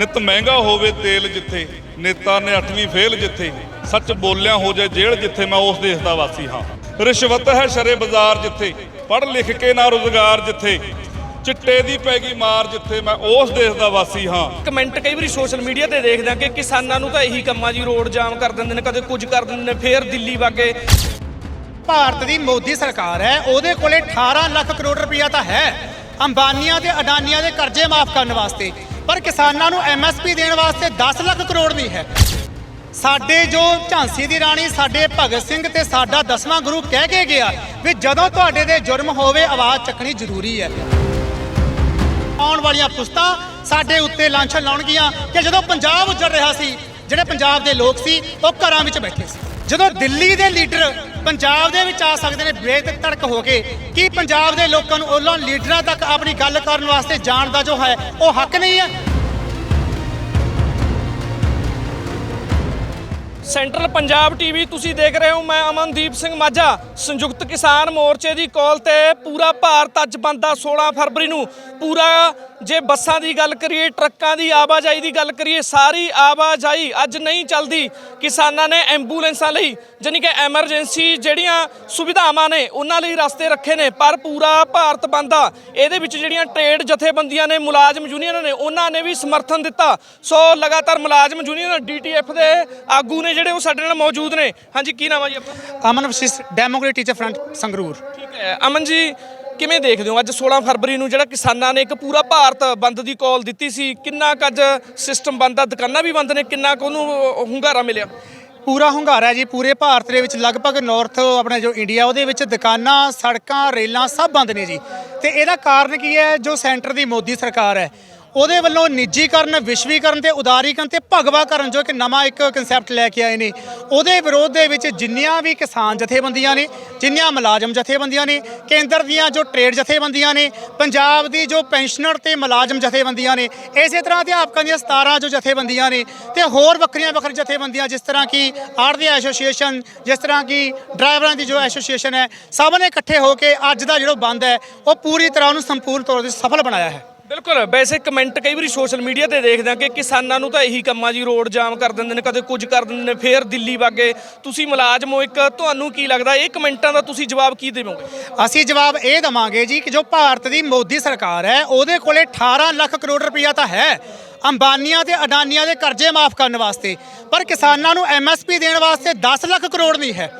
ਨਿਤ ਮਹਿੰਗਾ ਹੋਵੇ ਤੇਲ ਜਿੱਥੇ ਨੇਤਾ ਨੇ 8ਵੀਂ ਫੇਲ ਜਿੱਥੇ ਸੱਚ ਬੋਲਿਆ ਹੋ ਜਾਏ ਜੇਲ੍ਹ ਜਿੱਥੇ ਮੈਂ ਉਸ ਦੇਸ਼ ਦਾ ਵਾਸੀ ਹਾਂ। ਰਿਸ਼ਵਤ ਹੈ ਸ਼ਰੇ ਬਾਜ਼ਾਰ ਜਿੱਥੇ ਪੜ੍ਹ ਲਿਖ ਕੇ ਨਾ ਰੁਜ਼ਗਾਰ ਜਿੱਥੇ ਚਿੱਟੇ ਦੀ ਪੈ ਗਈ ਮਾਰ ਜਿੱਥੇ ਮੈਂ ਉਸ ਦੇਸ਼ ਦਾ ਵਾਸੀ ਹਾਂ। ਕਮੈਂਟ ਕਈ ਵਾਰੀ ਸੋਸ਼ਲ ਮੀਡੀਆ ਤੇ ਦੇਖਦੇ ਕਿ ਕਿਸਾਨਾਂ ਨੂੰ ਤਾਂ ਇਹੀ ਕੰਮਾਂ ਜੀ ਰੋਡ ਜਾਮ ਕਰ ਦਿੰਦੇ ਨੇ ਕਦੇ ਕੁਝ ਕਰ ਦਿੰਦੇ ਨੇ ਫੇਰ ਦਿੱਲੀ ਵਾਗੇ। ਭਾਰਤ ਦੀ ਮੋਦੀ ਸਰਕਾਰ ਹੈ ਉਹਦੇ ਕੋਲੇ 18 ਲੱਖ ਕਰੋੜ ਰੁਪਇਆ ਤਾਂ ਹੈ। ਅੰਬਾਨੀਆਂ ਤੇ ਅਡਾਨੀਆਂ ਦੇ ਕਰਜ਼ੇ ਮਾਫ ਕਰਨ ਵਾਸਤੇ। ਪਰ ਕਿਸਾਨਾਂ ਨੂੰ ਐਮਐਸਪੀ ਦੇਣ ਵਾਸਤੇ 10 ਲੱਖ ਕਰੋੜ ਦੀ ਹੈ। ਸਾਡੇ ਜੋ ਝਾਂਸੀ ਦੀ ਰਾਣੀ, ਸਾਡੇ ਭਗਤ ਸਿੰਘ ਤੇ ਸਾਡਾ ਦਸਵਾਂ ਗੁਰੂ ਕਹਿ ਕੇ ਗਿਆ ਵੀ ਜਦੋਂ ਤੁਹਾਡੇ ਦੇ ਜੁਰਮ ਹੋਵੇ, ਆਵਾਜ਼ ਚੱਕਣੀ ਜ਼ਰੂਰੀ ਹੈ। ਆਉਣ ਵਾਲੀਆਂ ਪੁਸਤਾਂ ਸਾਡੇ ਉੱਤੇ ਲਾਂਛਨ ਲਾਉਣਗੀਆਂ ਕਿ ਜਦੋਂ ਪੰਜਾਬ ਉੱਜੜ ਰਿਹਾ ਸੀ, ਜਿਹੜੇ ਪੰਜਾਬ ਦੇ ਲੋਕ ਸੀ, ਉਹ ਘਰਾਂ ਵਿੱਚ ਬੈਠੇ ਸੀ। ਜਦੋਂ ਦਿੱਲੀ ਦੇ ਲੀਡਰ ਪੰਜਾਬ ਦੇ ਵਿੱਚ ਆ ਸਕਦੇ ਨੇ ਬੇਤੜਕ ਹੋ ਕੇ। ਕੀ ਪੰਜਾਬ ਦੇ ਲੋਕਾਂ ਨੂੰ ਉਹਨਾਂ ਲੀਡਰਾਂ ਤੱਕ ਆਪਣੀ ਗੱਲ ਕਰਨ ਵਾਸਤੇ ਜਾਣ ਦਾ ਜੋ ਹੈ, ਉਹ ਹੱਕ ਨਹੀਂ ਹੈ? ਸੈਂਟਰਲ ਪੰਜਾਬ ਟੀਵੀ, ਤੁਸੀਂ ਦੇਖ ਰਹੇ ਹੋ ਮੈਂ ਅਮਨਦੀਪ ਸਿੰਘ ਮਾਝਾ। ਸੰਯੁਕਤ ਕਿਸਾਨ ਮੋਰਚੇ ਦੀ ਕਾਲ ਤੇ ਪੂਰਾ ਭਾਰਤ ਅੱਜ ਬੰਦ ਆ 16 ਫਰਵਰੀ ਨੂੰ। ਪੂਰਾ ਜੇ ਬੱਸਾਂ ਦੀ ਗੱਲ ਕਰੀਏ ਟਰੱਕਾਂ ਦੀ ਆਵਾਜਾਈ ਦੀ ਗੱਲ ਕਰੀਏ ਸਾਰੀ ਆਵਾਜਾਈ ਅੱਜ ਨਹੀਂ ਚੱਲਦੀ। ਕਿਸਾਨਾਂ ਨੇ ਐਂਬੂਲੈਂਸਾਂ ਲਈ ਜਾਣੀ ਕਿ ਐਮਰਜੈਂਸੀ ਜਿਹੜੀਆਂ ਸੁਵਿਧਾਵਾਂ ਨੇ ਉਹਨਾਂ ਲਈ ਰਸਤੇ ਰੱਖੇ ਨੇ। ਪਰ ਪੂਰਾ ਭਾਰਤ ਬੰਦ ਇਹਦੇ ਵਿੱਚ ਜਿਹੜੀਆਂ ਟ੍ਰੇਡ ਜਥੇਬੰਦੀਆਂ ਨੇ ਮੁਲਾਜ਼ਮ ਯੂਨੀਅਨ ਨੇ ਉਹਨਾਂ ਨੇ ਵੀ ਸਮਰਥਨ ਦਿੱਤਾ। ਸੋ ਲਗਾਤਾਰ ਮੁਲਾਜ਼ਮ ਯੂਨੀਅਨ ਡੀਟੀਐਫ ਦੇ ਆਗੂ ਨੇ ਜਿਹੜੇ ਉਹ ਸਾਡੇ ਨਾਲ ਮੌਜੂਦ ਨੇ। ਹਾਂਜੀ ਕੀ ਨਾਮ ਆ ਜੀ ਆਪਣਾ? Aman Vashisht democrat teacher front Sangrur. ਠੀਕ ਹੈ। ਅਮਨ ਜੀ ਕਿਵੇਂ ਦੇਖਦੇ ਹੋ? ਅੱਜ 16 ਫਰਵਰੀ ਨੂੰ ਜਿਹੜਾ ਕਿਸਾਨਾਂ ਨੇ ਇੱਕ ਪੂਰਾ ਭਾਰਤ ਬੰਦ ਦੀ ਕਾਲ ਦਿੱਤੀ ਸੀ, ਕਿੰਨਾ ਕੁ ਅੱਜ ਸਿਸਟਮ ਬੰਦ ਆ ਦੁਕਾਨਾਂ ਵੀ ਬੰਦ ਨੇ, ਕਿੰਨਾ ਕੁ ਉਹਨੂੰ ਹੁੰਗਾਰਾ ਮਿਲਿਆ? ਪੂਰਾ ਹੁੰਗਾਰਾ ਹੈ ਜੀ, ਪੂਰੇ ਭਾਰਤ ਦੇ ਵਿੱਚ ਲਗਭਗ ਨਾਰਥ ਆਪਣਾ ਜੋ ਇੰਡੀਆ ਉਹਦੇ ਵਿੱਚ ਦੁਕਾਨਾਂ, ਸੜਕਾਂ, ਰੇਲਾਂ ਸਭ ਬੰਦ ਨੇ ਜੀ। ਤੇ ਇਹਦਾ ਕਾਰਨ ਕੀ ਹੈ? ਜੋ ਸੈਂਟਰ ਦੀ ਮੋਦੀ ਸਰਕਾਰ ਹੈ ਉਹਦੇ ਵੱਲੋਂ ਨਿੱਜੀਕਰਨ, ਵਿਸ਼ਵੀਕਰਨ ਤੇ ਉਦਾਰੀਕਰਨ ਤੇ ਭਗਵਾਕਰਨ ਜੋ ਇੱਕ ਨਵਾਂ ਇੱਕ ਕਨਸੈਪਟ ਲੈ ਕੇ ਆਏ ਨੇ। ਉਹਦੇ ਵਿਰੋਧ ਦੇ ਵਿੱਚ ਜਿੰਨੀਆਂ ਵੀ ਕਿਸਾਨ ਜਥੇਬੰਦੀਆਂ ਨੇ, ਜਿੰਨੀਆਂ ਮੁਲਾਜ਼ਮ ਜਥੇਬੰਦੀਆਂ ਨੇ, ਕੇਂਦਰ ਦੀਆਂ ਜੋ ਟ੍ਰੇਡ ਜਥੇਬੰਦੀਆਂ ਨੇ, ਪੰਜਾਬ ਦੀ ਜੋ ਪੈਨਸ਼ਨਰ ਤੇ ਮੁਲਾਜ਼ਮ ਜਥੇਬੰਦੀਆਂ ਨੇ, ਇਸੇ ਤਰ੍ਹਾਂ ਅਧਿਆਪਕਾਂ ਦੀਆਂ 17 ਜੋ ਜਥੇਬੰਦੀਆਂ ਨੇ ਤੇ ਹੋਰ ਵੱਖਰੀਆਂ ਵੱਖਰੀਆਂ ਜਥੇਬੰਦੀਆਂ ਜਿਸ ਤਰ੍ਹਾਂ ਕਿ ਆਰਦੀ ਐਸੋਸੀਏਸ਼ਨ, ਜਿਸ ਤਰ੍ਹਾਂ ਕਿ ਡਰਾਈਵਰਾਂ ਦੀ ਜੋ ਐਸੋਸੀਏਸ਼ਨ ਹੈ, ਸਭ ਨੇ ਇਕੱਠੇ ਹੋ ਕੇ ਅੱਜ ਦਾ ਜਿਹੜਾ ਬੰਦ ਹੈ, ਉਹ ਪੂਰੀ ਤਰ੍ਹਾਂ ਉਹਨੂੰ ਸੰਪੂਰਨ ਤੌਰ ਤੇ ਸਫਲ ਬਣਾਇਆ ਹੈ। ਬਿਲਕੁਲ, ਵੈਸੇ ਕਮੈਂਟ ਕਈ ਵਾਰੀ ਸੋਸ਼ਲ ਮੀਡੀਆ ਤੇ ਦੇਖਦੇ ਆ ਕਿ ਕਿਸਾਨਾਂ ਨੂੰ ਤਾਂ ਇਹੀ ਕੰਮਾਂ ਜੀ ਰੋਡ ਜਾਮ ਕਰ ਦਿੰਦੇ ਨੇ, ਕਦੇ ਕੁਝ ਕਰ ਦਿੰਦੇ ਨੇ, ਫੇਰ ਦਿੱਲੀ ਵਾਗੇ। ਤੁਸੀਂ ਮੁਲਾਜ਼ਮ ਹੋ ਇੱਕ, ਤੁਹਾਨੂੰ ਕੀ ਲੱਗਦਾ, ਇਹ ਕਮੈਂਟਾਂ ਦਾ ਤੁਸੀਂ ਜਵਾਬ ਕੀ ਦੇਵੋਗੇ? ਅਸੀਂ ਜਵਾਬ ਇਹ ਦਵਾਂਗੇ ਜੀ ਕਿ ਜੋ ਭਾਰਤ ਦੀ ਮੋਦੀ ਸਰਕਾਰ ਹੈ, ਉਹਦੇ ਕੋਲੇ 18 ਲੱਖ ਕਰੋੜ ਰੁਪਈਆ ਤਾਂ ਹੈ ਅੰਬਾਨੀਆਂ ਤੇ ਅਡਾਨੀਆਂ ਦੇ ਕਰਜ਼ੇ ਮਾਫ ਕਰਨ ਵਾਸਤੇ। ਪਰ ਕਿਸਾਨਾਂ ਨੂੰ ਐਮਐਸਪੀ ਦੇਣ ਵਾਸਤੇ 10 ਲੱਖ ਕਰੋੜ ਨਹੀਂ ਹੈ।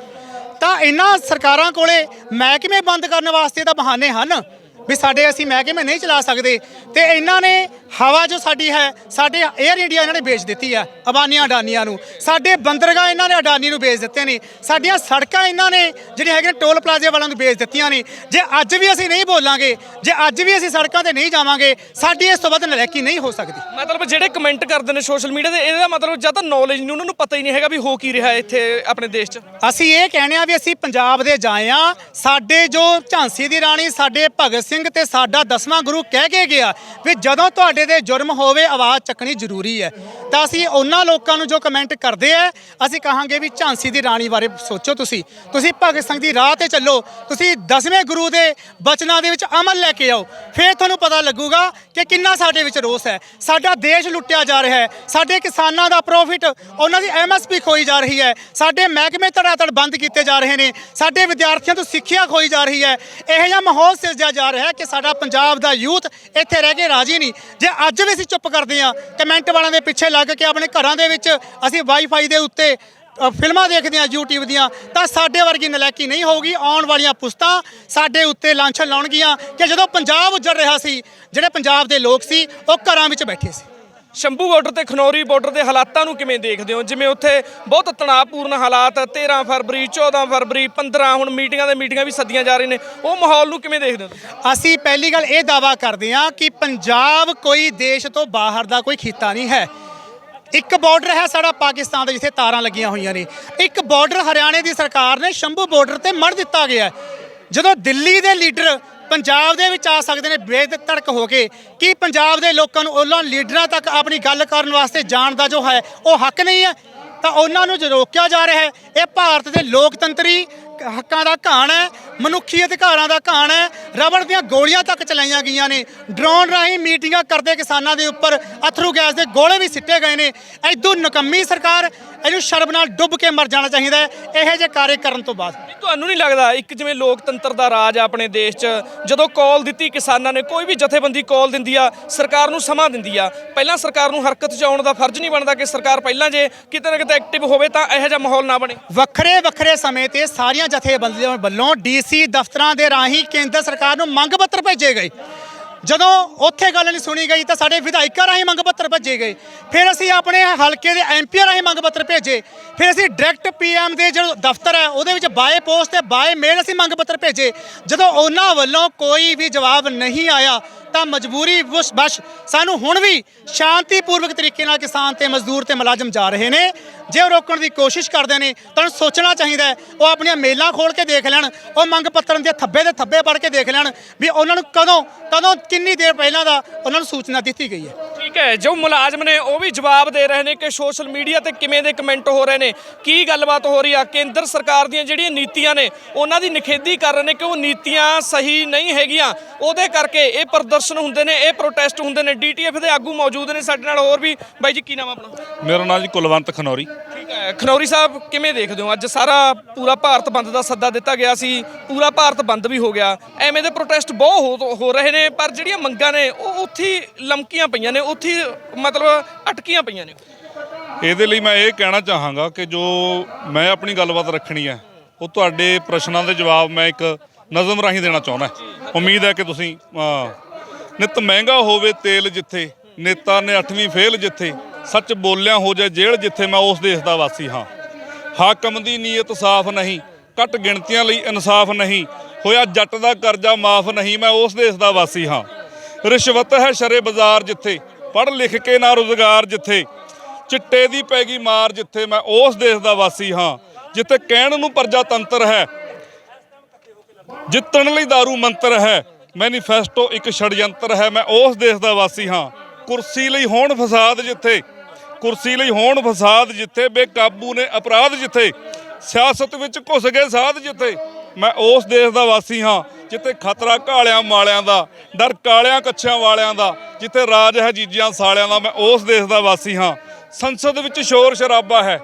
ਤਾਂ ਇਹਨਾਂ ਸਰਕਾਰਾਂ ਕੋਲੇ ਮਹਿਕਮੇ ਬੰਦ ਕਰਨ ਵਾਸਤੇ ਤਾਂ ਬਹਾਨੇ ਹਨ। ਵੀ ਸਾਡੇ ਅਸੀਂ ਮਹਿਕਮੇ ਨਹੀਂ ਚਲਾ ਸਕਦੇ। ਤੇ ਇਹਨਾਂ ਨੇ ਹਵਾ ਜੋ ਸਾਡੀ ਹੈ ਸਾਡੇ 에ਅਰ ਇੰਡੀਆ ਇਹਨਾਂ ਨੇ ਵੇਚ ਦਿੱਤੀ ਆ ਅਬਾਨੀਆਂ ਅਡਾਨੀਆਂ ਨੂੰ। ਸਾਡੇ ਬੰਦਰਗਾਹ ਇਹਨਾਂ ਨੇ ਅਡਾਨੀ ਨੂੰ ਵੇਚ ਦਿੱਤੇ ਨੇ। ਸਾਡੀਆਂ ਸੜਕਾਂ ਇਹਨਾਂ ਨੇ ਜਿਹੜੀਆਂ ਹੈਗੀਆਂ ਟੋਲ ਪਲਾਜ਼ੇ ਵਾਲਿਆਂ ਨੂੰ ਵੇਚ ਦਿੱਤੀਆਂ ਨੇ। ਜੇ ਅੱਜ ਵੀ ਅਸੀਂ ਨਹੀਂ ਬੋਲਾਂਗੇ ਜੇ ਅੱਜ ਵੀ ਅਸੀਂ ਸੜਕਾਂ ਤੇ ਨਹੀਂ ਜਾਵਾਂਗੇ ਸਾਡੀ ਇਸ ਤੋਂ ਵੱਧ ਨਲਾਇਕੀ ਨਹੀਂ ਹੋ ਸਕਦੀ। ਮਤਲਬ ਜਿਹੜੇ ਕਮੈਂਟ ਕਰਦੇ ਨੇ ਸੋਸ਼ਲ ਮੀਡੀਆ ਤੇ ਇਹਦਾ ਮਤਲਬ ਜਾਂ ਤਾਂ ਨੌਲੇਜ ਨਹੀਂ ਉਹਨਾਂ ਨੂੰ ਪਤਾ ਹੀ ਨਹੀਂ ਹੈਗਾ ਵੀ ਹੋ ਕੀ ਰਿਹਾ ਇੱਥੇ ਆਪਣੇ ਦੇਸ਼ 'ਚ। ਅਸੀਂ ਇਹ ਕਹਿੰਦੇ ਆ ਵੀ ਅਸੀਂ ਪੰਜਾਬ ਦੇ ਜਾਏ ਆ। ਸਾਡੇ ਜੋ ਝਾਂਸੀ ਦੀ ਰਾਣੀ ਸਾਡੇ ਭਗਤ ਸਿੰਘ ਤੇ ਸਾਡਾ ਦਸਵਾਂ ਗੁਰੂ ਕਹਿ ਕੇ ਗਿਆ ਵੀ ਜਦੋਂ ਤੁਹਾਡੇ ਦੇ ਜੁਰਮ ਹੋਵੇ, ਆਵਾਜ਼ ਚੱਕਣੀ ਜ਼ਰੂਰੀ ਹੈ। ਤਾਂ ਅਸੀਂ ਉਹਨਾਂ ਲੋਕਾਂ ਨੂੰ ਜੋ ਕਮੈਂਟ ਕਰਦੇ ਆ, ਅਸੀਂ ਕਹਾਂਗੇ ਵੀ ਝਾਂਸੀ ਦੀ ਰਾਣੀ ਬਾਰੇ ਸੋਚੋ ਤੁਸੀਂ। ਤੁਸੀਂ ਭਗਤ ਸਿੰਘ ਦੀ ਰਾਹ ਤੇ ਚੱਲੋ, ਤੁਸੀਂ ਦਸਵੇਂ ਗੁਰੂ ਦੇ ਬਚਨਾਂ ਦੇ ਵਿੱਚ ਅਮਲ ਲੈ ਕੇ ਆਓ। ਫਿਰ ਤੁਹਾਨੂੰ ਪਤਾ ਲੱਗੂਗਾ ਕਿ ਕਿੰਨਾ ਸਾਡੇ ਵਿੱਚ ਰੋਸ ਹੈ। ਸਾਡਾ ਦੇਸ਼ ਲੁੱਟਿਆ ਜਾ ਰਿਹਾ ਹੈ। ਸਾਡੇ ਕਿਸਾਨਾਂ ਦਾ ਪ੍ਰੋਫਿਟ ਉਹਨਾਂ ਦੀ ਐਮਐਸਪੀ ਖੋਈ ਜਾ ਰਹੀ ਹੈ। ਸਾਡੇ ਮਹਿਕਮੇ ਧੜਾਧੜ ਬੰਦ ਕੀਤੇ ਜਾ ਰਹੇ ਨੇ। ਸਾਡੇ ਵਿਦਿਆਰਥੀਆਂ ਤੋਂ ਸਿੱਖਿਆ ਖੋਈ ਜਾ ਰਹੀ ਹੈ। ਇਹੋ ਜਿਹਾ ਮਾਹੌਲ ਸਿਰਜਿਆ ਜਾ ਰਿਹਾ ਹੈ ਕਿ ਸਾਡਾ ਪੰਜਾਬ ਦਾ ਯੂਥ ਇੱਥੇ ਰਹਿ ਕੇ ਰਾਜੀ ਨਹੀਂ। ਜੇ ਅੱਜ ਵੀ ਅਸੀਂ ਚੁੱਪ ਕਰਦੇ ਹਾਂ ਕਮੈਂਟ ਵਾਲਿਆਂ ਦੇ ਪਿੱਛੇ ਲੱਗ ਕੇ ਆਪਣੇ ਘਰਾਂ ਦੇ ਵਿੱਚ ਅਸੀਂ ਵਾਈਫਾਈ ਦੇ ਉੱਤੇ ਫਿਲਮਾਂ ਦੇਖਦੇ ਹਾਂ YouTube ਦੀਆਂ। ਤਾਂ ਸਾਡੇ ਵਰਗੀ ਨਲਾਇਕੀ ਨਹੀਂ ਹੋਊਗੀ। ਆਉਣ ਵਾਲੀਆਂ ਪੁਸਤਾਂ ਸਾਡੇ ਉੱਤੇ ਲਾਂਛਨ ਲਾਉਣਗੀਆਂ ਕਿ ਜਦੋਂ ਪੰਜਾਬ ਉੱਜੜ ਰਿਹਾ ਸੀ, ਜਿਹੜੇ ਪੰਜਾਬ ਦੇ ਲੋਕ ਸੀ, ਉਹ ਘਰਾਂ ਵਿੱਚ ਬੈਠੇ ਸੀ। ਸ਼ੰਭੂ ਬਾਰਡਰ ਤੇ ਖਨੌਰੀ ਬਾਰਡਰ ਦੇ ਹਾਲਾਤਾਂ ਨੂੰ ਕਿਵੇਂ ਦੇਖਦੇ ਹੋ? ਜਿਵੇਂ ਉੱਥੇ ਬਹੁਤ ਤਣਾਅਪੂਰਨ ਹਾਲਾਤ 13 ਫਰਵਰੀ 14 ਫਰਵਰੀ 15 ਹੁਣ ਮੀਟਿੰਗਾਂ ਦੇ ਮੀਟਿੰਗਾਂ ਵੀ ਸੱਦੀਆਂ ਜਾ ਰਹੀਆਂ ਨੇ। ਉਹ ਮਾਹੌਲ ਨੂੰ ਕਿਵੇਂ ਦੇਖਦੇ ਹੋ? ਅਸੀਂ ਪਹਿਲੀ ਗੱਲ ਇਹ ਦਾਵਾ ਕਰਦੇ ਹਾਂ ਕਿ ਪੰਜਾਬ ਕੋਈ ਦੇਸ਼ ਤੋਂ ਬਾਹਰ ਦਾ ਕੋਈ ਖਿੱਤਾ ਨਹੀਂ ਹੈ। ਇੱਕ ਬਾਰਡਰ ਹੈ ਸਾਡਾ ਪਾਕਿਸਤਾਨ ਦਾ ਜਿੱਥੇ ਤਾਰਾਂ ਲੱਗੀਆਂ ਹੋਈਆਂ ਨੇ। ਇੱਕ ਬਾਰਡਰ ਹਰਿਆਣੇ ਦੀ ਸਰਕਾਰ ਨੇ ਸ਼ੰਭੂ ਬਾਰਡਰ ਤੇ ਮੜ ਦਿੱਤਾ ਗਿਆ ਜਦੋਂ ਦਿੱਲੀ ਦੇ ਲੀਡਰ ਪੰਜਾਬ ਦੇ ਵਿੱਚ ਆ ਸਕਦੇ ਨੇ ਬੇਧੜਕ ਹੋ ਕੇ। ਕੀ ਪੰਜਾਬ ਦੇ ਲੋਕਾਂ ਨੂੰ ਉਹਨਾਂ ਲੀਡਰਾਂ ਤੱਕ ਆਪਣੀ ਗੱਲ ਕਰਨ ਵਾਸਤੇ ਜਾਣ ਦਾ ਜੋ ਹੈ, ਉਹ ਹੱਕ ਨਹੀਂ ਹੈ? ਤਾਂ ਉਹਨਾਂ ਨੂੰ ਜੋ ਰੋਕਿਆ ਜਾ ਰਿਹਾ ਹੈ, ਇਹ ਭਾਰਤ ਦੇ ਲੋਕਤੰਤਰੀ ਹੱਕਾਂ ਦਾ ਘਾਣ ਹੈ। ਮਨੁੱਖੀ ਅਧਿਕਾਰਾਂ ਦਾ ਘਾਣ ਹੈ। ਰਬੜ ਦੀਆਂ ਗੋਲੀਆਂ ਤੱਕ ਚਲਾਈਆਂ ਗਈਆਂ ਨੇ। ਡਰੋਨ ਰਾਹੀਂ ਮੀਟਿੰਗਾਂ ਕਰਦੇ ਕਿਸਾਨਾਂ ਦੇ ਉੱਪਰ ਅਥਰੂ ਗੈਸ ਦੇ ਗੋਲੇ ਵੀ ਸਿੱਟੇ ਗਏ ਨੇ। ਐਦੋਂ ਨਕੰਮੀ ਸਰਕਾਰ ਇਹਨੂੰ ਸ਼ਰਮ ਨਾਲ ਡੁੱਬ ਕੇ ਮਰ ਜਾਣਾ ਚਾਹੀਦਾ ਹੈ। ਇਹੋ ਜਿਹੇ ਕਾਰਜ ਕਰਨ ਤੋਂ ਬਾਅਦ। ਤੁਹਾਨੂੰ ਨਹੀਂ ਲੱਗਦਾ ਇੱਕ ਜਿਵੇਂ ਲੋਕਤੰਤਰ ਦਾ ਰਾਜ ਆ ਆਪਣੇ ਦੇਸ਼ 'ਚ ਜਦੋਂ ਕਾਲ ਦਿੱਤੀ ਕਿਸਾਨਾਂ ਨੇ ਕੋਈ ਵੀ ਜਥੇਬੰਦੀ ਕਾਲ ਦਿੰਦੀ ਆ ਸਰਕਾਰ ਨੂੰ ਸਮਾਂ ਦਿੰਦੀ ਆ। ਪਹਿਲਾਂ ਸਰਕਾਰ ਨੂੰ ਹਰਕਤ 'ਚ ਆਉਣ ਦਾ ਫਰਜ਼ ਨਹੀਂ ਬਣਦਾ ਕਿ ਸਰਕਾਰ ਪਹਿਲਾਂ ਜੇ ਕਿਤੇ ਨਾ ਕਿਤੇ ਐਕਟਿਵ ਹੋਵੇ ਤਾਂ ਇਹੋ ਜਿਹਾ ਮਾਹੌਲ ਨਾ ਬਣੇ। ਵੱਖਰੇ ਵੱਖਰੇ ਸਮੇਂ ਤੇ ਸਾਰੀਆਂ ਜਥੇਬੰਦੀਆਂ ਵੱਲੋਂ ਡੀਸੀ ਦਫ਼ਤਰਾਂ ਦੇ ਰਾਹੀਂ ਕੇਂਦਰ ਸਰਕਾਰ ਨੂੰ ਮੰਗ ਪੱਤਰ ਭੇਜੇ ਗਏ। ਜਦੋਂ ਉੱਥੇ ਗੱਲ ਨਹੀਂ ਸੁਣੀ ਗਈ ਤਾਂ ਸਾਡੇ ਵਿਧਾਇਕਾਂ ਰਾਹੀਂ ਮੰਗ ਪੱਤਰ ਭੇਜੇ ਗਏ। ਫਿਰ ਅਸੀਂ ਆਪਣੇ ਹਲਕੇ ਦੇ ਐਮਪੀ ਰਾਹੀਂ ਮੰਗ ਪੱਤਰ ਭੇਜੇ। ਫਿਰ ਅਸੀਂ ਡਾਇਰੈਕਟ ਪੀਐਮ ਦੇ ਜੋ ਦਫ਼ਤਰ ਹੈ, ਉਹਦੇ ਵਿੱਚ ਬਾਏ ਪੋਸਟ ਤੇ ਬਾਏ ਮੇਲ ਅਸੀਂ ਮੰਗ ਪੱਤਰ ਭੇਜੇ। ਜਦੋਂ ਉਹਨਾਂ ਵੱਲੋਂ ਕੋਈ ਵੀ ਜਵਾਬ ਨਹੀਂ ਆਇਆ ਤਾਂ ਮਜਬੂਰੀ ਵਸ਼ ਬਸ਼ ਸਾਨੂੰ ਹੁਣ ਵੀ ਸ਼ਾਂਤੀਪੂਰਵਕ ਤਰੀਕੇ ਨਾਲ ਕਿਸਾਨ ਤੇ ਮਜ਼ਦੂਰ ਤੇ ਮੁਲਾਜ਼ਮ ਜਾ ਰਹੇ ਨੇ। ਜੇ ਉਹ ਰੋਕਣ ਦੀ ਕੋਸ਼ਿਸ਼ ਕਰਦੇ ਨੇ, ਤਾਂ ਉਹਨੂੰ ਸੋਚਣਾ ਚਾਹੀਦਾ ਹੈ, ਉਹ ਆਪਣੀਆਂ ਮੇਲਾਂ ਖੋਲ ਕੇ ਦੇਖ ਲੈਣ, ਉਹ ਮੰਗ ਪੱਤਰ ਦੇ ਥੱਬੇ ਦੇ ਥੱਬੇ ਪੜ ਕੇ ਦੇਖ ਲੈਣ ਵੀ ਉਹਨਾਂ ਨੂੰ ਕਦੋਂ ਕਦੋਂ ਕਿੰਨੀ ਦੇਰ ਪਹਿਲਾਂ ਦਾ ਉਹਨਾਂ ਨੂੰ ਸੂਚਨਾ ਦਿੱਤੀ ਗਈ ਹੈ। ਠੀਕ ਹੈ, ਜੋ ਮੁਲਾਜ਼ਮ ਨੇ ਉਹ ਵੀ ਜਵਾਬ ਦੇ ਰਹੇ ਨੇ ਕਿ ਸੋਸ਼ਲ ਮੀਡੀਆ ਤੇ ਕਿਵੇਂ ਦੇ ਕਮੈਂਟ ਹੋ ਰਹੇ ਨੇ, ਕੀ ਗੱਲਬਾਤ ਹੋ ਰਹੀ ਆ, ਕੇਂਦਰ ਸਰਕਾਰ ਦੀਆਂ ਜਿਹੜੀਆਂ ਨੀਤੀਆਂ ਨੇ, ਉਹਨਾਂ ਦੀ ਨਿਖੇਧੀ ਕਰ ਰਹੇ ਨੇ ਕਿ ਉਹ ਨੀਤੀਆਂ ਸਹੀ ਨਹੀਂ ਹੈਗੀਆਂ। ਉਹਦੇ ਕਰਕੇ ਇਹ ਪ੍ਰਦਰਸ਼ਨ ਹੁੰਦੇ ਨੇ, ਇਹ ਪ੍ਰੋਟੈਸਟ ਹੁੰਦੇ ਨੇ ਡੀਟੀਐਫ ਦੇ ਆਗੂ ਮੌਜੂਦ ਨੇ ਸਾਡੇ ਨਾਲ, ਹੋਰ ਵੀ। ਬਾਈ ਜੀ, ਕੀ ਨਾਮ ਆ ਆਪਣਾ? ਮੇਰਾ ਨਾਮ ਜੀ ਕੁਲਵੰਤ ਖਨੌਰੀ। ਖਨੌਰੀ ਸਾਹਿਬ ਕਿਵੇਂ ਦੇਖਦੇ ਹੋ? ਅੱਜ ਸਾਰਾ ਪੂਰਾ ਭਾਰਤ ਬੰਦ ਦਾ ਸੱਦਾ ਦਿੱਤਾ ਗਿਆ ਸੀ ਪੂਰਾ ਭਾਰਤ ਬੰਦ ਵੀ ਹੋ ਗਿਆ। ਐਵੇਂ ਦੇ ਪ੍ਰੋਟੈਸਟ ਬਹੁਤ ਹੋ- ਹੋ ਰਹੇ ਨੇ ਪਰ ਜਿਹੜੀਆਂ ਮੰਗਾਂ ਨੇ ਉਹ ਉੱਥੇ ਹੀ ਲਮਕੀਆਂ ਪਈਆਂ ਨੇ ਉੱਥੇ ਹੀ ਮਤਲਬ ਅਟਕੀਆਂ ਪਈਆਂ ਨੇ। ਇਹਦੇ ਲਈ ਮੈਂ ਇਹ ਕਹਿਣਾ ਚਾਹਾਂਗਾ ਕਿ ਜੋ ਮੈਂ ਆਪਣੀ ਗੱਲਬਾਤ ਰੱਖਣੀ ਹੈ ਉਹ ਤੁਹਾਡੇ ਪ੍ਰਸ਼ਨਾਂ ਦੇ ਜਵਾਬ ਮੈਂ ਇੱਕ ਨਜ਼ਮ ਰਾਹੀਂ ਦੇਣਾ ਚਾਹੁੰਦਾ ਉਮੀਦ ਹੈ ਕਿ ਤੁਸੀਂ ਅ, ਨਿਤ ਮਹਿੰਗਾ ਹੋਵੇ ਤੇਲ ਜਿੱਥੇ ਨੇਤਾ ਨੇ ਅੱਠਵੀਂ ਫੇਲ ਜਿੱਥੇ ਸੱਚ ਬੋਲਿਆ ਹੋ ਜਾਏ ਜੇਲ੍ਹ ਜਿੱਥੇ ਮੈਂ ਉਸ ਦੇਸ਼ ਦਾ ਵਾਸੀ ਹਾਂ। ਹਾਕਮ ਦੀ ਨੀਅਤ ਸਾਫ਼ ਨਹੀਂ, ਘੱਟ ਗਿਣਤੀਆਂ ਲਈ ਇਨਸਾਫ ਨਹੀਂ, ਹੋਇਆ ਜੱਟ ਦਾ ਕਰਜ਼ਾ ਮਾਫ ਨਹੀਂ, ਮੈਂ ਉਸ ਦੇਸ਼ ਦਾ ਵਾਸੀ ਹਾਂ। ਰਿਸ਼ਵਤ ਹੈ ਸ਼ਰੇ ਬਾਜ਼ਾਰ ਜਿੱਥੇ, ਪੜ੍ਹ ਲਿਖ ਕੇ ਨਾ ਰੁਜ਼ਗਾਰ ਜਿੱਥੇ, ਚਿੱਟੇ ਦੀ ਪੈ ਗਈ ਮਾਰ ਜਿੱਥੇ ਮੈਂ ਉਸ ਦੇਸ਼ ਦਾ ਵਾਸੀ ਹਾਂ, ਜਿੱਥੇ ਕਹਿਣ ਨੂੰ ਪ੍ਰਜਾ ਤੰਤਰ ਹੈ, ਜਿੱਤਣ ਲਈ दारू ਮੰਤਰ ਹੈ, ਮੈਨੀਫੈਸਟੋ ਇੱਕ ਛੜਯੰਤਰ ਹੈ, ਮੈਂ ਉਸ ਦੇਸ਼ ਦਾ ਵਾਸੀ ਹਾਂ। ਕੁਰਸੀ ਲਈ ਹੋਣ ਫਸਾਦ ਜਿੱਥੇ, ਕੁਰਸੀ ਲਈ ਹੋਣ ਫਸਾਦ ਜਿੱਥੇ, ਬੇਕਾਬੂ ਨੇ ਅਪਰਾਧ ਜਿੱਥੇ, ਸਿਆਸਤ ਵਿੱਚ ਘੁਸ ਗਏ ਸਾਧ ਜਿੱਥੇ। ਮੈਂ ਉਸ ਦੇਸ਼ ਦਾ ਵਾਸੀ ਹਾਂ, ਜਿੱਥੇ ਖਤਰਾ ਕਾਲਿਆਂ ਵਾਲਿਆਂ ਦਾ, ਡਰ ਕਾਲਿਆਂ ਕੱਛਿਆਂ ਵਾਲਿਆਂ ਦਾ, ਜਿੱਥੇ ਰਾਜ ਹੈ ਜੀਜਿਆਂ ਸਾਲਿਆਂ ਦਾ, ਮੈਂ ਉਸ ਦੇਸ਼ ਦਾ ਵਾਸੀ ਹਾਂ। ਸੰਸਦ ਵਿੱਚ ਸ਼ੋਰ ਸ਼ਰਾਬਾ ਹੈ,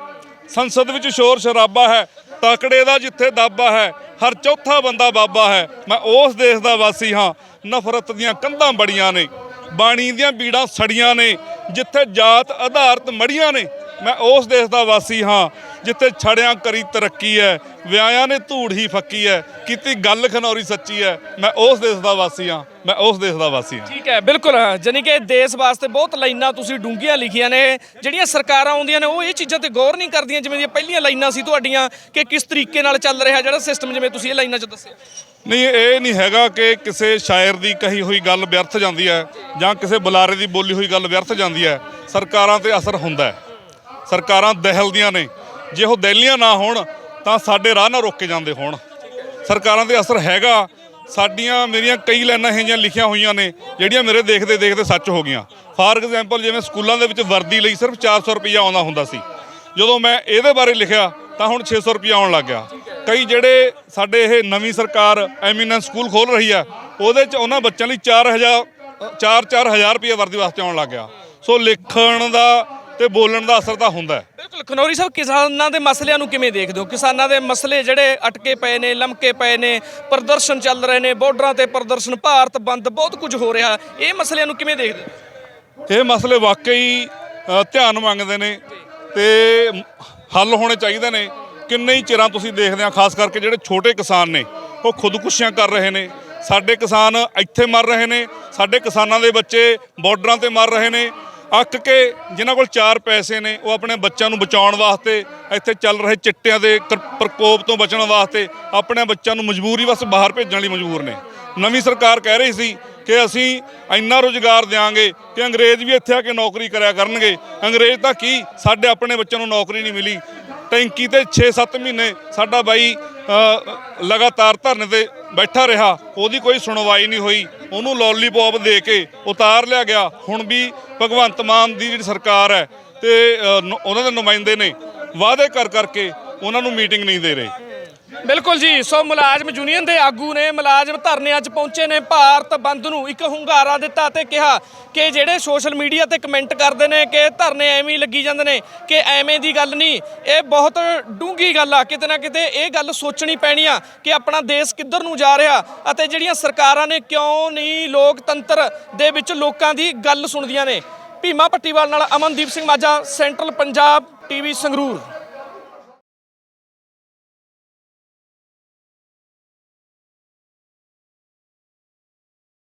ਸੰਸਦ ਵਿੱਚ ਸ਼ੋਰ ਸ਼ਰਾਬਾ ਹੈ, ਤਕੜੇ ਦਾ ਜਿੱਥੇ ਦਾਬਾ ਹੈ, ਹਰ ਚੌਥਾ ਬੰਦਾ ਬਾਬਾ ਹੈ, ਮੈਂ ਉਸ ਦੇਸ਼ ਦਾ ਵਾਸੀ ਹਾਂ। ਨਫ਼ਰਤ ਦੀਆਂ ਕੰਧਾਂ ਬੜੀਆਂ ਨੇ। ਬਾਣੀ ਦੀਆਂ ਬੀੜਾਂ ਸੜੀਆਂ ਨੇ ਜਿੱਥੇ ਜਾਤ ਆਧਾਰਿਤ ਮੜੀਆਂ ਨੇ। ਮੈਂ ਉਸ ਦੇਸ਼ ਦਾ ਵਾਸੀ ਹਾਂ ਜਿੱਥੇ ਛੜਿਆਂ ਕਰੀ ਤਰੱਕੀ ਹੈ ਵਿਆਹਾਂ ਨੇ ਧੂੜ ਹੀ ਫੱਕੀ ਹੈ ਕੀਤੀ ਗੱਲ ਖਨੌਰੀ ਸੱਚੀ ਹੈ ਮੈਂ ਉਸ ਦੇਸ਼ ਦਾ ਵਾਸੀ ਹਾਂ ਮੈਂ ਉਸ ਦੇਸ਼ ਦਾ ਵਾਸੀ ਹਾਂ। ਠੀਕ ਹੈ ਬਿਲਕੁਲ ਜਾਨੀ ਕਿ ਦੇਸ਼ ਵਾਸਤੇ ਬਹੁਤ ਲਾਈਨਾਂ ਤੁਸੀਂ ਡੂੰਘੀਆਂ ਲਿਖੀਆਂ ਨੇ ਜਿਹੜੀਆਂ ਸਰਕਾਰਾਂ ਆਉਂਦੀਆਂ ਨੇ ਉਹ ਇਹ ਚੀਜ਼ਾਂ ਤੇ ਗੌਰ ਨਹੀਂ ਕਰਦੀਆਂ ਜਿਵੇਂ ਦੀਆਂ ਪਹਿਲੀਆਂ ਲਾਈਨਾਂ ਸੀ ਤੁਹਾਡੀਆਂ ਕਿ ਕਿਸ ਤਰੀਕੇ ਨਾਲ ਚੱਲ ਰਿਹਾ ਜਿਹੜਾ ਸਿਸਟਮ ਜਿਵੇਂ ਤੁਸੀਂ ਇਹ ਲਾਈਨਾਂ 'ਚ ਦੱਸਿਆ। ਨਹੀਂ ਇਹ ਨਹੀਂ ਹੈਗਾ ਕਿ ਕਿਸੇ ਸ਼ਾਇਰ ਦੀ ਕਹੀ ਹੋਈ ਗੱਲ ਵਿਅਰਥ ਜਾਂਦੀ ਹੈ ਜਾਂ ਕਿਸੇ ਬੁਲਾਰੇ ਦੀ ਬੋਲੀ ਹੋਈ ਗੱਲ ਵਿਅਰਥ ਜਾਂਦੀ ਹੈ ਸਰਕਾਰਾਂ ਤੇ ਅਸਰ ਹੁੰਦਾ ਹੈ। ਸਰਕਾਰਾਂ ਦਹਿਲਦੀਆਂ ਨੇ। ਜੇ ਉਹ ਦਹਿਲੀਆਂ ਨਾ ਹੋਣ, ਤਾਂ ਸਾਡੇ ਰਾਹ ਨਾ ਰੋਕੇ ਜਾਂਦੇ ਹੋਣ। ਸਰਕਾਰਾਂ ਦੇ ਅਸਰ ਹੈਗਾ। ਸਾਡੀਆਂ, ਮੇਰੀਆਂ ਕਈ ਲਾਈਨਾਂ ਇਹੋ ਜਿਹੀਆਂ ਲਿਖੀਆਂ ਹੋਈਆਂ ਨੇ, ਜਿਹੜੀਆਂ ਮੇਰੇ ਦੇਖਦੇ ਦੇਖਦੇ ਸੱਚ ਹੋ ਗਈਆਂ। ਫਾਰ ਐਗਜ਼ਾਮਪਲ, ਜਿਵੇਂ ਸਕੂਲਾਂ ਦੇ ਵਿੱਚ ਵਰਦੀ ਲਈ ਸਿਰਫ 400 ਰੁਪਈਆ ਆਉਂਦਾ ਹੁੰਦਾ ਸੀ। ਜਦੋਂ ਮੈਂ ਇਹਦੇ ਬਾਰੇ ਲਿਖਿਆ, ਤਾਂ ਹੁਣ 600 ਰੁਪਈਆ ਆਉਣ ਲੱਗ ਗਿਆ। ਕਈ ਜਿਹੜੇ ਸਾਡੇ ਇਹ ਨਵੀਂ ਸਰਕਾਰ ਐਮੀਨੈਂਸ ਸਕੂਲ ਖੋਲ ਰਹੀ ਆ ਉਹਦੇ 'ਚ ਉਹਨਾਂ ਬੱਚਿਆਂ ਲਈ 4000 4-4000 ਰੁਪਈਆ ਵਰਦੀ ਵਾਸਤੇ ਆਉਣ ਲੱਗ ਗਿਆ। ਸੋ ਲਿਖਣ ਦਾ ਤੇ ਬੋਲਣ ਦਾ ਅਸਰ ਤਾਂ ਹੁੰਦਾ ਹੈ। ਬਿਲਕੁਲ ਖਨੌਰੀ ਸਾਹਿਬ ਕਿਸਾਨਾਂ ਦੇ ਮਸਲਿਆਂ ਨੂੰ ਕਿਵੇਂ ਦੇਖਦੇ ਹੋ? ਕਿਸਾਨਾਂ ਦੇ ਮਸਲੇ ਜਿਹੜੇ ਅਟਕੇ ਪਏ ਨੇ ਲਮਕੇ ਪਏ ਨੇ ਪ੍ਰਦਰਸ਼ਨ ਚੱਲ ਰਹੇ ਨੇ ਬਾਰਡਰਾਂ ਤੇ ਪ੍ਰਦਰਸ਼ਨ ਭਾਰਤ ਬੰਦ ਬਹੁਤ ਕੁਝ ਹੋ ਰਿਹਾ। ਇਹ ਮਸਲਿਆਂ ਨੂੰ ਕਿਵੇਂ ਦੇਖਦੇ ਹੋ? ਇਹ ਮਸਲੇ ਵਾਕਈ ਅ, ਧਿਆਨ ਮੰਗਦੇ ਨੇ ਤੇ ਹੱਲ ਹੋਣੇ ਚਾਹੀਦੇ ਨੇ। ਕਿੰਨੇ ਹੀ ਚਿਰਾਂ ਤੁਸੀਂ ਦੇਖਦੇ ਆ ਖਾਸ ਕਰਕੇ ਜਿਹੜੇ ਛੋਟੇ ਕਿਸਾਨ ਨੇ ਉਹ ਖੁਦਕੁਸ਼ੀਆਂ ਕਰ ਰਹੇ ਨੇ। ਸਾਡੇ ਕਿਸਾਨ ਇੱਥੇ ਮਰ ਰਹੇ ਨੇ ਸਾਡੇ ਕਿਸਾਨਾਂ ਦੇ ਬੱਚੇ ਬਾਰਡਰਾਂ ਤੇ ਮਰ ਰਹੇ ਨੇ ਅੱਕ ਕੇ ਜਿਨ੍ਹਾਂ ਕੋਲ ਚਾਰ ਪੈਸੇ ਨੇ, ਉਹ ਆਪਣੇ ਬੱਚਿਆਂ ਨੂੰ ਬਚਾਉਣ ਵਾਸਤੇ ਇੱਥੇ ਚੱਲ ਰਹੇ ਚਿੱਟਿਆਂ ਦੇ ਕਰ- ਪ੍ਰਕੋਪ ਤੋਂ ਬਚਣ ਵਾਸਤੇ ਆਪਣੇ ਬੱਚਿਆਂ ਨੂੰ ਮਜਬੂਰੀ ਵਸ ਬਾਹਰ ਭੇਜਣ ਲਈ ਮਜਬੂਰ ਨੇ। ਨਵੀਂ ਸਰਕਾਰ ਕਹਿ ਰਹੀ ਸੀ ਕਿ ਅਸੀਂ ਇੰਨਾ ਰੋਜ਼ਗਾਰ ਦੇਵਾਂਗੇ ਕਿ ਅੰਗਰੇਜ਼ ਵੀ ਇੱਥੇ ਆ ਕੇ ਨੌਕਰੀ ਕਰਿਆ ਕਰਨਗੇ। ਅੰਗਰੇਜ਼ ਤਾਂ ਕੀ ਸਾਡੇ ਆਪਣੇ ਬੱਚਿਆਂ ਨੂੰ ਨੌਕਰੀ ਨਹੀਂ ਮਿਲੀ। ਟੈਂਕੀ ਤੇ 6-7 ਮਹੀਨੇ ਸਾਡਾ ਬਾਈ ਲਗਾਤਾਰ ਧਰਨੇ ਤੇ ਬੈਠਾ ਰਿਹਾ। ਉਹਦੀ ਕੋਈ ਸੁਣਵਾਈ ਨਹੀਂ ਹੋਈ। ਉਹਨੂੰ ਲੋਲੀਪੌਪ ਦੇ ਕੇ ਉਤਾਰ ਲਿਆ ਗਿਆ। ਹੁਣ ਵੀ ਭਗਵੰਤ ਮਾਨ ਦੀ ਜਿਹੜੀ ਸਰਕਾਰ ਹੈ ਤੇ ਉਹਨਾਂ ਦੇ ਨੁਮਾਇੰਦੇ ਨੇ ਵਾਅਦੇ ਕਰ ਕਰਕੇ ਉਹਨਾਂ ਨੂੰ ਮੀਟਿੰਗ ਨਹੀਂ ਦੇ ਰਹੇ। ਬਿਲਕੁਲ ਜੀ, ਸੋ ਮੁਲਾਜ਼ਮ ਯੂਨੀਅਨ ਦੇ ਆਗੂ ਨੇ ਮੁਲਾਜ਼ਮ ਧਰਨਿਆਂ 'ਚ ਪਹੁੰਚੇ ਨੇ, ਭਾਰਤ ਬੰਦ ਨੂੰ ਇੱਕ ਹੁੰਗਾਰਾ ਦਿੱਤਾ ਤੇ ਕਿਹਾ ਕਿ ਜਿਹੜੇ ਸੋਸ਼ਲ ਮੀਡੀਆ ਤੇ ਕਮੈਂਟ ਕਰਦੇ ਨੇ ਕਿ ਧਰਨੇ ਐਵੇਂ ਹੀ ਲੱਗੀ ਜਾਂਦੇ ਨੇ, ਕਿ ਐਵੇਂ ਦੀ ਗੱਲ ਨਹੀਂ, ਇਹ ਬਹੁਤ ਡੂੰਗੀ ਗੱਲ ਆ, ਕਿਤੇ ਨਾ ਕਿਤੇ ਇਹ ਗੱਲ ਸੋਚਣੀ ਪੈਣੀ ਆ ਕਿ ਆਪਣਾ ਦੇਸ਼ ਕਿੱਧਰ ਨੂੰ ਜਾ ਰਿਹਾ ਅਤੇ ਜਿਹੜੀਆਂ ਸਰਕਾਰਾਂ ਨੇ ਕਿਉਂ ਨਹੀਂ ਲੋਕਤੰਤਰ ਦੇ ਵਿੱਚ ਲੋਕਾਂ ਦੀ ਗੱਲ ਸੁਣਦੀਆਂ ਨੇ। ਭੀਮਾ ਪੱਟੀਵਾਲ ਨਾਲ ਅਮਨਦੀਪ ਸਿੰਘ ਮਾਝਾ ਸੈਂਟਰਲ ਪੰਜਾਬ ਟੀਵੀ ਸੰਗਰੂਰ।